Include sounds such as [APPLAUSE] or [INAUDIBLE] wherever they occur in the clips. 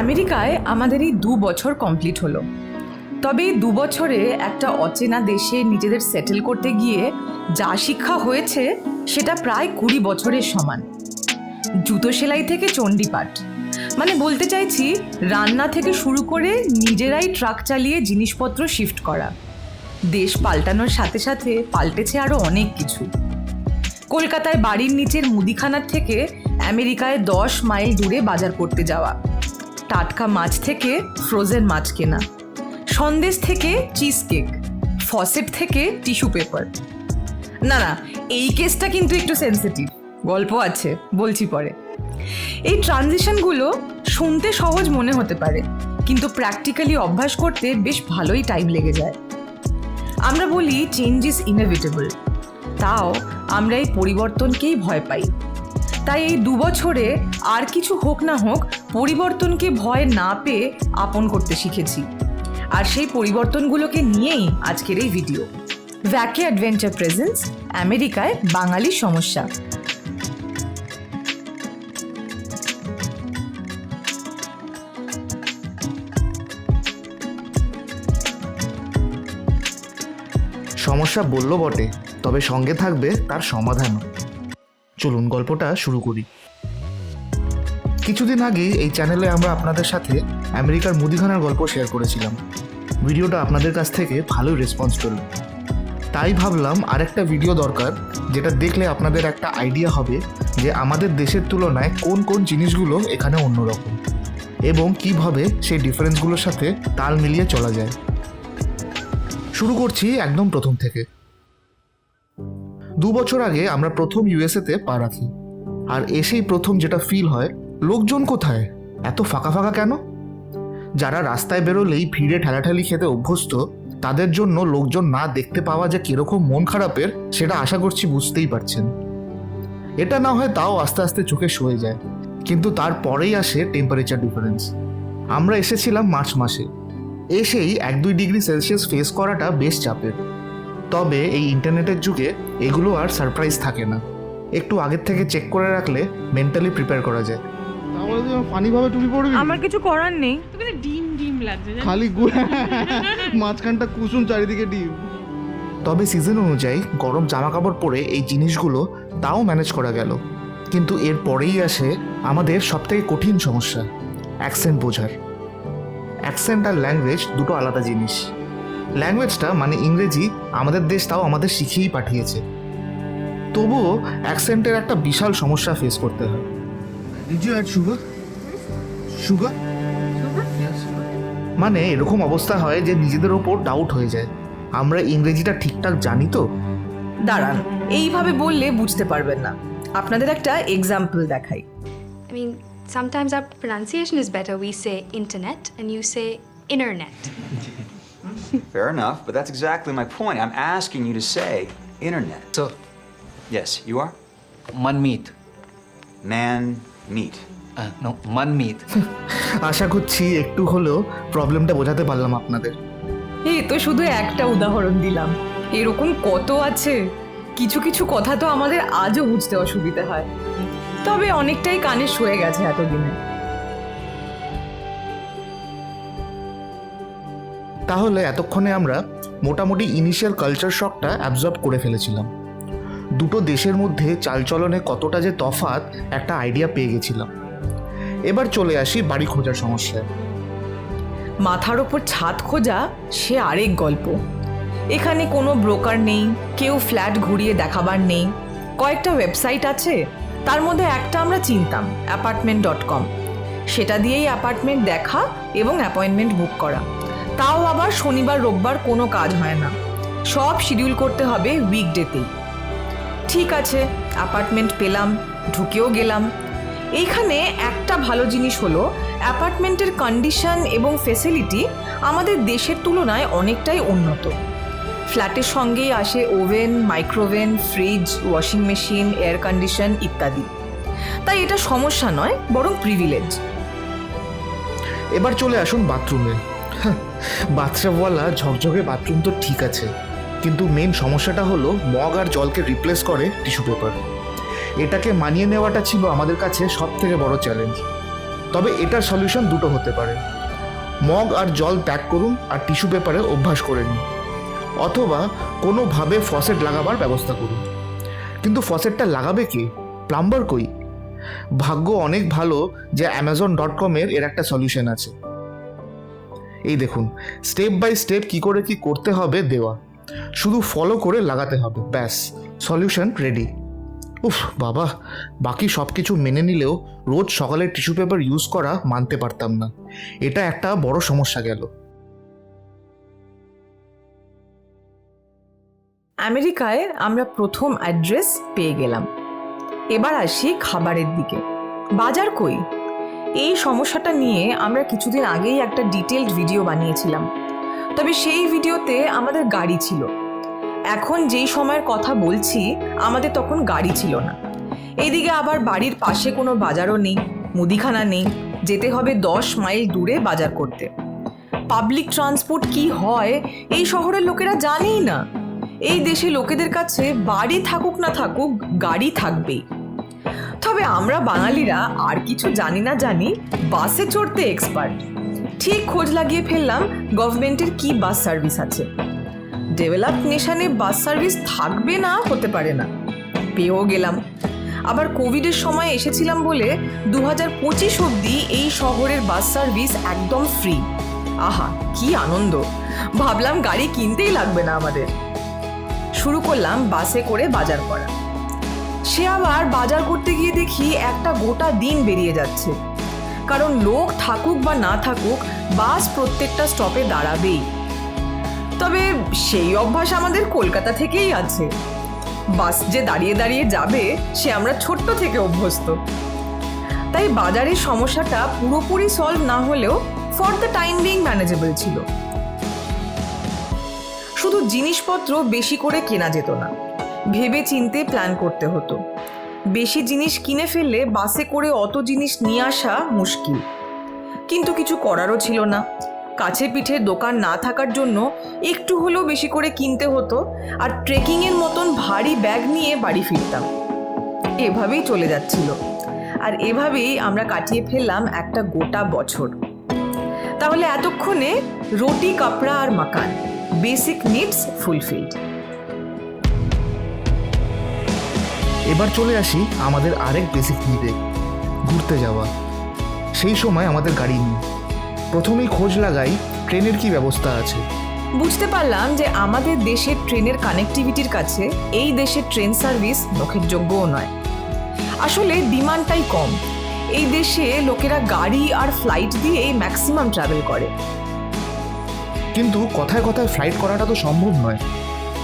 আমেরিকায় আমাদের এই দু বছর কমপ্লিট হলো। তবে এই দু বছরে একটা অচেনা দেশে নিজেদের সেটেল করতে গিয়ে যা শিক্ষা হয়েছে, সেটা প্রায় কুড়ি বছরের সমান। জুতো সেলাই থেকে চণ্ডীপাঠ। মানে বলতে চাইছি, রান্না থেকে শুরু করে নিজেরাই ট্রাক চালিয়ে জিনিসপত্র শিফট করা। দেশ পাল্টানোর সাথে সাথে পাল্টেছে আরও অনেক কিছু। কলকাতায় বাড়ির নিচের মুদিখানার থেকে আমেরিকায় দশ মাইল দূরে বাজার করতে যাওয়া। টাটকা মাছ থেকে ফ্রোজেন মাছ কেনা। সন্দেশ থেকে চিজ কেক ফসেট থেকে টিস্যু পেপার না না, এই কেসটা কিন্তু একটু সেন্সিটিভ গল্প আছে, বলছি পরে। এই ট্রানজিশনগুলো শুনতে সহজ মনে হতে পারে, কিন্তু প্র্যাকটিক্যালি অভ্যাস করতে বেশ ভালোই টাইম লেগে যায়। আমরা বলি চেঞ্জ ইজ ইনএভিটেবল তাও আমরা এই পরিবর্তনকেই ভয় পাই। তাই এই দু বছরে আর কিছু হোক না হোক পরিবর্তনকে ভয় না পেয়ে আপন করতে শিখেছি। আর সেই পরিবর্তনগুলোকে নিয়েই আজকের এই ভিডিও। ভ্যাকে অ্যাডভেঞ্চার প্রেজেন্স আমেরিকায় বাঙালি সমস্যা। সমস্যা বলল বটে, তবে সঙ্গে থাকবে তার সমাধান চলুন গল্পটা শুরু করি। কিছুদিন আগে এই চ্যানেলে আমরা আপনাদের সাথে আমেরিকার মুদিখানার গল্প শেয়ার করেছিলাম। ভিডিওটা আপনাদের কাছ থেকে ভালোই রেসপন্স পেল। তাই ভাবলাম আরেকটা ভিডিও দরকার, যেটা দেখলে আপনাদের একটা আইডিয়া হবে যে আমাদের দেশের তুলনায় কোন কোন জিনিসগুলো এখানে অন্যরকম এবং কীভাবে সেই ডিফারেন্সগুলোর সাথে তাল মিলিয়ে চলা যায়। শুরু করছি একদম প্রথম থেকে। দু বছর আগে আমরা প্রথম ইউএসএতে পা রাখি। আর এসেই প্রথম যেটা ফিল হয় লোকজন কোথায়? এত ফাঁকা ফাঁকা কেন? যারা রাস্তায় বেরোলেই ভিড়ে ঠেলাঠেলি খেতে অভ্যস্ত, তাদের জন্য লোকজন না দেখতে পাওয়া যে কীরকম মন খারাপের, সেটা আশা করছি বুঝতেই পারছেন। এটা না হয় তাও আস্তে আস্তে চোখে সয়ে যায়। কিন্তু তারপরেই আসে টেম্পারেচার ডিফারেন্স আমরা এসেছিলাম মার্চ মাসে। এসেই এক দুই ডিগ্রি সেলসিয়াস ফেস করাটা বেশ চাপের। তবে এই ইন্টারনেটের যুগে এগুলো আর সারপ্রাইজ থাকে না। একটু আগের থেকে চেক করে রাখলে মেন্টালি প্রিপেয়ার করা যায়। তাহলে তুই ফানিভাবে টুপি পরবি? আমার কিছু করার নেই। তোকে ডিম ডিম লাগছে খালি গু- মাঝখানটা কুসুম চারিদিকে ডিম। তবে সিজন অনুযায়ী গরম জামা কাপড় পরে এই জিনিসগুলো তাও ম্যানেজ করা গেল। কিন্তু এর পরেই আসে আমাদের সবথেকে কঠিন সমস্যা অ্যাকসেন্ট বোঝার। অ্যাকসেন্ট আর ল্যাঙ্গুয়েজ দুটো আলাদা জিনিস। ল্যাঙ্গুয়েজটা মানে ইংরেজি আমাদের দেশ তাও আমাদের শিখিয়েই পাঠিয়েছে। তবুও অ্যাকসেন্টের একটা বিশাল সমস্যা ফেস করতে হয়। Did you add sugar? Sugar? মানে এরকম অবস্থা হয় যে নিজেদের ওপর ডাউট হয়ে যায় আমরা ইংরেজিটা ঠিকঠাক জানি তো দাঁড়ান এইভাবে বললে বুঝতে পারবেন না আপনাদের একটা এক্সাম্পল দেখাই I mean, sometimes our pronunciation is better. We say internet and you say internet. Fair enough, but that's exactly my point. I'm asking you to say internet. So, Yes, you are? manmeet. Man meat. No, manmeet. [LAUGHS] আশা করছি একটু হলেও প্রবলেমটা বোঝাতে পারলাম আপনাদের। এই তো শুধু একটা উদাহরণ দিলাম। এরকম কত আছে? কিছু কিছু কথা তো আমাদের আজও বুঝতে অসুবিধা হয়। তবে অনেকটাই কানে সয়ে গেছে এতদিনে। তাহলে এতক্ষণে আমরা মোটামুটি ইনিশিয়াল কালচার শকটা অ্যাবজর্ব করে ফেলেছিলাম। দুটো দেশের মধ্যে চালচলনে কতটা যে তফাৎ একটা আইডিয়া পেয়ে গেছিলাম। এবার চলে আসি বাড়ি খোঁজার সমস্যায়। মাথার ওপর ছাদ খোঁজা, সে আরেক গল্প। এখানে কোনো ব্রোকার নেই, কেউ ফ্ল্যাট ঘুরিয়ে দেখাবার নেই। কয়েকটা ওয়েবসাইট আছে, তার মধ্যে একটা আমরা চিনতাম, অ্যাপার্টমেন্ট ডট কম। সেটা দিয়েই অ্যাপার্টমেন্ট দেখা এবং অ্যাপয়েন্টমেন্ট বুক করা। তাও আবার শনিবার, রোববার কোনো কাজ হয় না। সব শিডিউল করতে হবে উইকডেতেই। ঠিক আছে, অ্যাপার্টমেন্ট পেলাম, ঢুকেও গেলাম। এইখানে একটা ভালো জিনিস হলো, অ্যাপার্টমেন্টের কন্ডিশন এবং ফেসিলিটি আমাদের দেশের তুলনায় অনেকটাই উন্নত। ফ্ল্যাটের সঙ্গেই আসে oven, microwave oven, fridge, washing machine, air condition ইত্যাদি। তাই এটা সমস্যা নয়, বরং প্রিভিলেজ এবার চলে আসুন বাথরুমে। বাথটাবওয়ালা ঝকঝকে বাথরুম তো ঠিক আছে, কিন্তু মেন সমস্যাটা হলো মগ আর জলকে রিপ্লেস করে টিস্যু পেপার। এটাকে মানিয়ে নেওয়াটা ছিল আমাদের কাছে সব থেকে বড় চ্যালেঞ্জ তবে এটার সলিউশন দুটো হতে পারে। মগ আর জল ত্যাগ করুন আর টিস্যু পেপারে অভ্যাস করে নিন। অথবা কোনোভাবে ফসেট লাগাবার ব্যবস্থা করুন। কিন্তু ফসেটটা লাগাবে কে? প্লাম্বার কই? ভাগ্য অনেক ভালো যে অ্যামাজন ডট কমের এর একটা সলিউশন আছে। এই দেখুন স্টেপ বাই স্টেপ কি করে কি করতে হবে দেওয়া। শুধু ফলো করে লাগাতে হবে, ব্যাস সলিউশন রেডি উফ, বাবা, বাকি সব কিছু মেনে নিলেও রোজ সকালে টিস্যু পেপার ইউজ করা মানতে পারতাম না। এটা একটা বড় সমস্যা গেল। আমেরিকায় আমরা প্রথম অ্যাড্রেস পেয়ে গেলাম। এবার আসি খাবারের দিকে। বাজার কই? এই সমস্যাটা নিয়ে আমরা কিছুদিন আগেই একটা ডিটেলড ভিডিও বানিয়েছিলাম। তবে সেই ভিডিওতে আমাদের গাড়ি ছিল। এখন যেই সময়ের কথা বলছি, আমাদের তখন গাড়ি ছিল না। এইদিকে আবার বাড়ির পাশে কোনো বাজারও নেই, মুদিখানা নেই, যেতে হবে দশ মাইল দূরে বাজার করতে। পাবলিক ট্রান্সপোর্ট কি হয়, এই শহরের লোকেরা জানেই না। এই দেশে লোকেদের কাছে বাড়ি থাকুক না থাকুক, গাড়ি থাকবেই। তবে আমরা বাঙালিরা আর কিছু জানি না জানি, বাসে চড়তে এক্সপার্ট ঠিক খোঁজ লাগিয়ে ফেললাম গভর্নমেন্টের কি বাস সার্ভিস আছে। ডেভেলপ নেশানে বাস সার্ভিস থাকবে না, হতে পারে না। পেয়েও গেলাম। আবার কোভিডের সময় এসেছিলাম বলে দু হাজার পঁচিশ অব্দি এই শহরের বাস সার্ভিস একদম ফ্রি আহা, কি আনন্দ। ভাবলাম গাড়ি কিনতেই লাগবে না আমাদের। শুরু করলাম বাসে করে বাজার করা। সে আবার বাজার করতে গিয়ে দেখি একটা গোটা দিন বেরিয়ে যাচ্ছে। কারণ লোক থাকুক বা না থাকুক বাস প্রত্যেকটা স্টপে দাঁড়াবেই। তবে সেই অভ্যাস আমাদের কলকাতা থেকেই আছে। বাস যে দাঁড়িয়ে দাঁড়িয়ে যাবে, সে আমরা ছোট্ট থেকে অভ্যস্ত। তাই বাজারের সমস্যাটা পুরোপুরি সলভ না হলেও for the time being manageable ছিল। শুধু জিনিসপত্র বেশি করে কেনা যেত না। ভেবে চিনতে প্ল্যান করতে হতো। বেশি জিনিস কিনে ফেললে বাসে করে অত জিনিস নিয়ে আসা মুশকিল। কিন্তু কিছু করারও ছিল না। কাছে পিঠে দোকান না থাকার জন্য একটু হলেও বেশি করে কিনতে হতো আর ট্রেকিংয়ের মতন ভারী ব্যাগ নিয়ে বাড়ি ফিরতাম। এভাবেই চলে যাচ্ছিল। আর এভাবেই আমরা কাটিয়ে ফেললাম একটা গোটা বছর। তাহলে এতক্ষণে রুটি, কাপড়া আর মাকান বেসিক নিডস ফুলফিলড এবার চলে আসি আমাদের আরেক বেসিক নিডে ঘুরতে যাওয়া। সেই সময় আমাদের গাড়ি নেই। প্রথমেই খোঁজ লাগাই ট্রেনের কি ব্যবস্থা আছে। বুঝতে পারলাম যে আমাদের দেশের ট্রেনের কানেক্টিভিটির কাছে এই দেশের ট্রেন সার্ভিস মুখের যোগ্যও নয়। আসলে ডিমান্ডটাই কম। এই দেশে লোকেরা গাড়ি আর ফ্লাইট দিয়েই ম্যাক্সিমাম ট্রাভেল করে। কিন্তু কথায় কথায় ফ্লাইট করাটা তো সম্ভব নয়।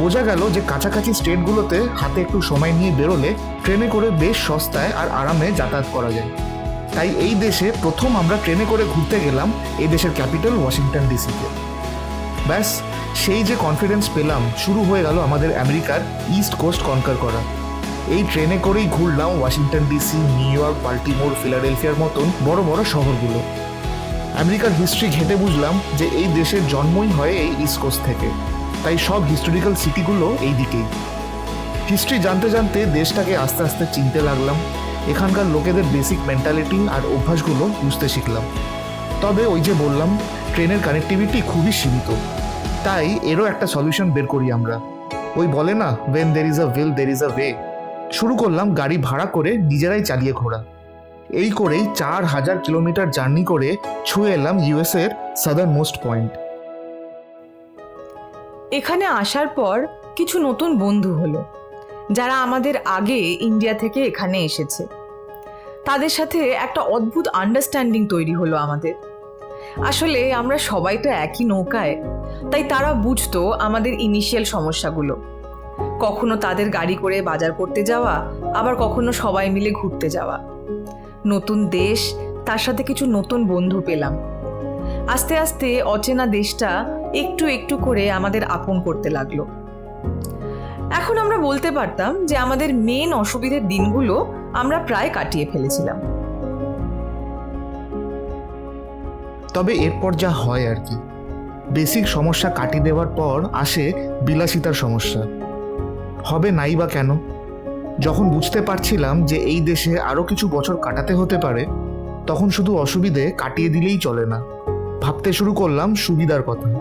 বোঝা গেল যে কাছাকাছি স্টেটগুলোতে হাতে একটু সময় নিয়ে বেরোলে ট্রেনে করে বেশ সস্তায় আর আরামে যাতায়াত করা যায়। তাই এই দেশে প্রথম আমরা ট্রেনে করে ঘুরতে গেলাম এই দেশের ক্যাপিটাল, ওয়াশিংটন ডিসিতে ব্যাস, সেই যে কনফিডেন্স পেলাম, শুরু হয়ে গেল আমাদের আমেরিকার ইস্ট কোস্ট কনকার করা। এই ট্রেনে করেই ঘুরলাম Washington DC, New York, Baltimore, ফিলাডেলফিয়ার মতন বড় বড় শহরগুলো। আমেরিকার হিস্ট্রি ঘেঁটে বুঝলাম যে এই দেশের জন্মই হয় এই ইস্ট কোস্ট থেকে। তাই সব হিস্টোরিক্যাল সিটিগুলো এই দিকেই। হিস্ট্রি জানতে জানতে দেশটাকে আস্তে আস্তে চিনতে লাগলাম। এখানকার লোকেদের বেসিক মেন্টালিটি আর অভ্যাসগুলো বুঝতে শিখলাম। তবে ওই যে বললাম, ট্রেনের কানেক্টিভিটি খুবই সীমিত। তাই এরও একটা সলিউশন বের করি আমরা। ওই বলে না when there is a will there is a way শুরু করলাম গাড়ি ভাড়া করে নিজেরাই চালিয়ে ঘোরা। এই করেই চার হাজার কিলোমিটার জার্নি করে ছুঁয়ে এলাম ইউএস এর সাদার্ন মোস্ট পয়েন্ট এখানে আসার পর কিছু নতুন বন্ধু হলো। যারা আমাদের আগে ইন্ডিয়া থেকে এখানে এসেছে। তাদের সাথে একটা অদ্ভুত আন্ডারস্ট্যান্ডিং তৈরি হলো আমাদের। আসলে আমরা সবাই তো একই নৌকায়, তাই তারা বুঝতো আমাদের ইনিশিয়াল সমস্যাগুলো। কখনো তাদের গাড়ি করে বাজার করতে যাওয়া, আবার কখনো সবাই মিলে ঘুরতে যাওয়া। নতুন দেশ, তার সাথে কিছু নতুন বন্ধু পেলাম। আস্তে আস্তে অচেনা দেশটা একটু একটু করে আমাদের আপন করতে লাগল। এখন আমরা বলতে পারতাম যে আমাদের মেন অসুবিধের দিনগুলো আমরা প্রায় কাটিয়ে ফেলেছিলাম। তবে এরপর যা হয় আর কি। বেসিক সমস্যা কাটিয়ে দেওয়ার পর আসে বিলাসিতার সমস্যা। হবে নাই বা কেন? যখন বুঝতে পারছিলাম যে এই দেশে আরও কিছু বছর কাটাতে হতে পারে, তখন শুধু অসুবিধে কাটিয়ে দিলেই চলে না। ভাবতে শুরু করলাম সুবিধার কথা।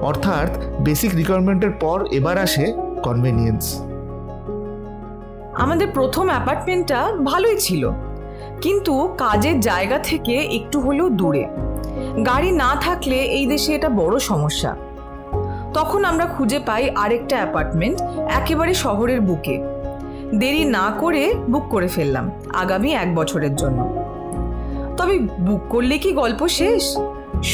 অর্থাৎ বেসিক রিকোয়ারমেন্টের পর এবার আসে কনভেনিয়েন্স আমাদের প্রথম অ্যাপার্টমেন্টটা ভালোই ছিল, কিন্তু কাজের জায়গা থেকে একটু হলেও দূরে। গাড়ি না থাকলে এই দেশে এটা বড় সমস্যা। তখন আমরা খুঁজে পাই আরেকটা অ্যাপার্টমেন্ট, একেবারে শহরের বুকে। দেরি না করে বুক করে ফেললাম, আগামী এক বছরের জন্য। তবে বুক করলে কি গল্প শেষ?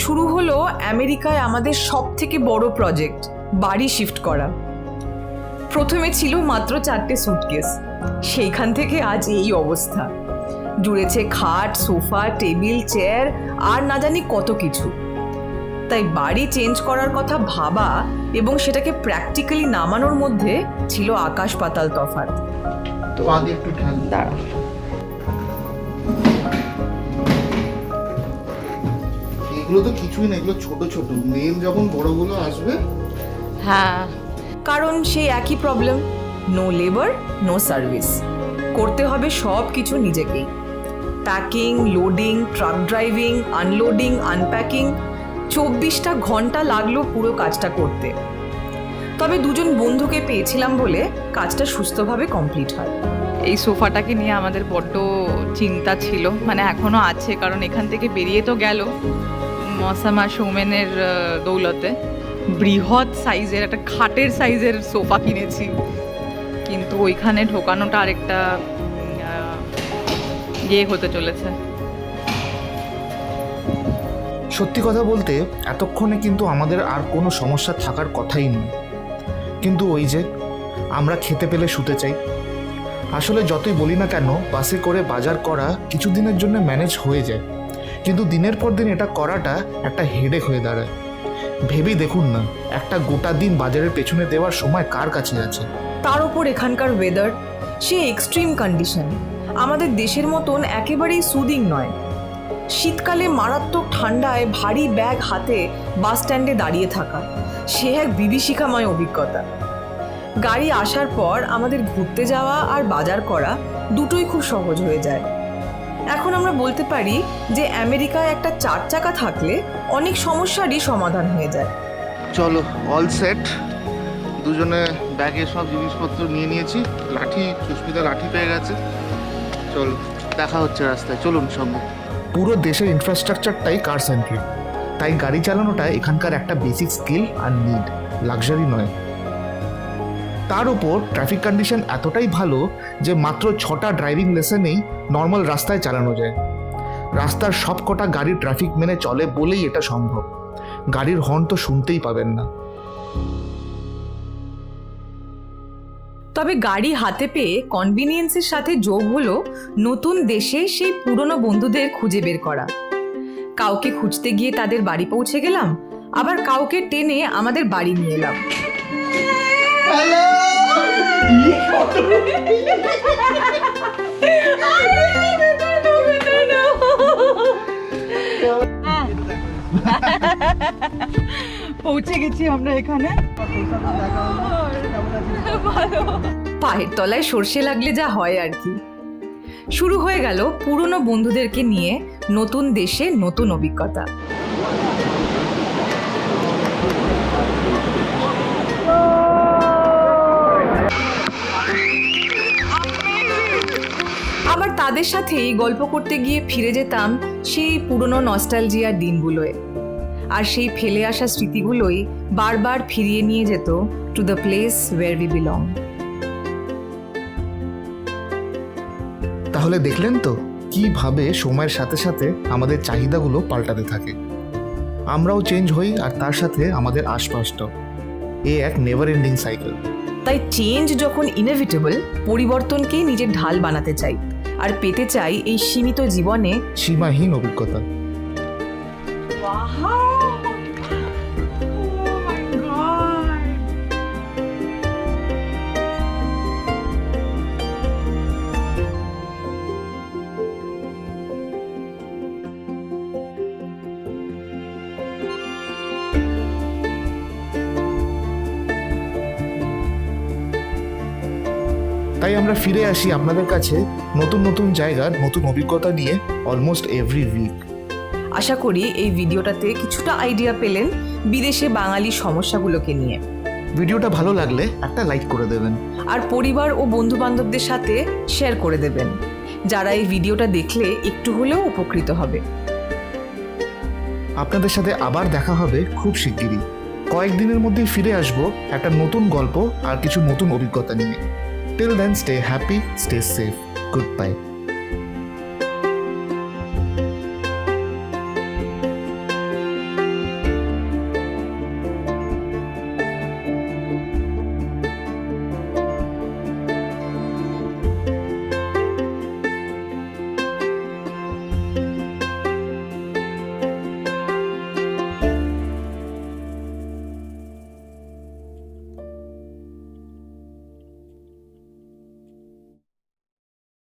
শুরু হলো আমেরিকায় আমাদের সব থেকে বড় প্রজেক্ট, বাড়ি শিফট করা। প্রথমে ছিল মাত্র চারটে সুটকেস সেইখান থেকে আজ এই অবস্থা। জুড়েছে খাট সোফা টেবিল চেয়ার আর না জানি কত কিছু। তাই বাড়ি চেঞ্জ করার কথা ভাবা এবং সেটাকে প্র্যাকটিক্যালি নামানোর মধ্যে ছিল আকাশ পাতাল তফাৎ। এগুলো তো কিছুই না এগুলো ছোট ছোট। মেন যখন বড়গুলো আসবে হ্যাঁ। কারণ সেই একই problem no labour no service করতে হবে সব কিছু নিজেকেই। Packing loading truck driving unloading unpacking চব্বিশটা ঘণ্টা লাগল পুরো কাজটা করতে। তবে দুজন বন্ধুকে পেয়েছিলাম বলে কাজটা সুস্থভাবে কমপ্লিট হয়। এই সোফাটাকে নিয়ে আমাদের বড্ড চিন্তা ছিল মানে এখনও আছে, কারণ এখান থেকে বেরিয়ে তো গেল মশামা সৌমেনের দৌলতে। বৃহৎ সাইজের, একটা খাটের সাইজের সোফা কিনেছি। কিন্তু ওইখানে ঢোকানোটা আরেকটা ইয়ে হতে চলেছে। সত্যি কথা বলতে, এতক্ষণে কিন্তু আমাদের আর কোনো সমস্যা থাকার কথাই নয় কিন্তু ওই যে, আমরা খেতে পেলে শুতে চাই। আসলে যতই বলি না কেন, বাসে করে বাজার করা কিছু দিনের জন্য ম্যানেজ হয়ে যায়। কিন্তু দিনের পর দিন এটা করাটা একটা হেডেক হয়ে দাঁড়ায়। ভেবেই দেখুন না, একটা গোটা দিন বাজারের পেছনে দেওয়ার সময় কার কাছে আছে? তার উপর এখানকার ওয়েদার সে এক্সট্রিম কন্ডিশন আমাদের দেশের মতন একেবারেই সুদিং নয়। শীতকালে মারাত্মক ঠান্ডায় ভারী ব্যাগ হাতে বাস স্ট্যান্ডে দাঁড়িয়ে থাকা, সে এক বিভীষিকাময় অভিজ্ঞতা। গাড়ি আসার পর আমাদের ঘুরতে যাওয়া আর বাজার করা দুটোই খুব সহজ হয়ে যায়। এখন আমরা বলতে পারি যে আমেরিকায় একটা চার চাকা থাকলে অনেক সমস্যারই সমাধান হয়ে যায়। চলো অল সেট দুজনে ব্যাগে সব জিনিসপত্র নিয়ে নিয়েছি। লাঠি সুস্মিতা লাঠি পেয়ে গেছে। চলো দেখা হচ্ছে রাস্তায়। চলুন সঙ্গে। পুরো দেশের ইনফ্রাস্ট্রাকচারটাই কার সেন্ট্রিক তাই গাড়ি চালানোটা এখানকার একটা বেসিক স্কিল আর নিড লাক্সারি নয়। তার উপর ট্রাফিক কন্ডিশন এতটাই ভালো যে মাত্র ছটা ড্রাইভিং লেসেনেই নর্মাল রাস্তায় চালানো যায়। রাস্তার সব কটা গাড়ি ট্রাফিক মেনে চলে বলেই এটা সম্ভব। গাড়ির হর্ন তো শুনতেই পাবেন না। তবে গাড়ি হাতে পেয়ে কনভিনিয়েন্সের সাথে যোগ হলো নতুন দেশে সেই পুরনো বন্ধুদের খুঁজে বের করা। কাউকে খুঁজতে গিয়ে তাদের বাড়ি পৌঁছে গেলাম আবার কাউকে টেনে আমাদের বাড়ি নিয়ে এলাম। [LAUGHS] [LAUGHS] [LAUGHS] পৌঁছে গেছি আমরা এখানে। পায়ের তলায় সর্ষে লাগলে যা হয় আর কি। শুরু হয়ে গেল পুরনো বন্ধুদেরকে নিয়ে নতুন দেশে নতুন অভিজ্ঞতা। আবার তাদের সাথেই গল্প করতে গিয়ে ফিরে যেতাম সেই পুরনো নস্টালজিয়ার দিনগুলোয়। আর সেই ফেলে আসা স্মৃতিগুলোই বারবার ফিরিয়ে নিয়ে যেত to the place where we belong তাহলে দেখলেন তো কীভাবে সময়ের সাথে সাথে আমাদের চাহিদাগুলো পাল্টাতে থাকে। আমরাও চেঞ্জ হই আর তার সাথে আমাদের আশপাশটাও। এ এক নেভার এন্ডিং সাইকেল তাই চেঞ্জ যখন ইনএভিটেবল পরিবর্তনকেই নিজের ঢাল বানাতে চাই। আর পেতে চাই এই সীমিত জীবনে সীমাহীন অভিজ্ঞতা। আমরা ফিরে আসি আপনাদের কাছে নতুন নতুন জায়গার নতুন অভিজ্ঞতা নিয়ে অলমোস্ট এভরি উইক আশা করি এই ভিডিওটাতে কিছুটা আইডিয়া পেলেন বিদেশে বাঙালি সমস্যাগুলোকে নিয়ে। ভিডিওটা ভালো লাগলে একটা লাইক করে দেবেন। আর পরিবার ও বন্ধু বান্ধবদের সাথে শেয়ার করে দেবেন। যারা এই ভিডিওটা দেখলে একটু হলেও উপকৃত হবে। আপনাদের সাথে আবার দেখা হবে খুব শিগগিরই। কয়েকদিনের মধ্যেই ফিরে আসব একটা নতুন গল্প আর কিছু নতুন অভিজ্ঞতা নিয়ে। Till then stay happy stay safe good bye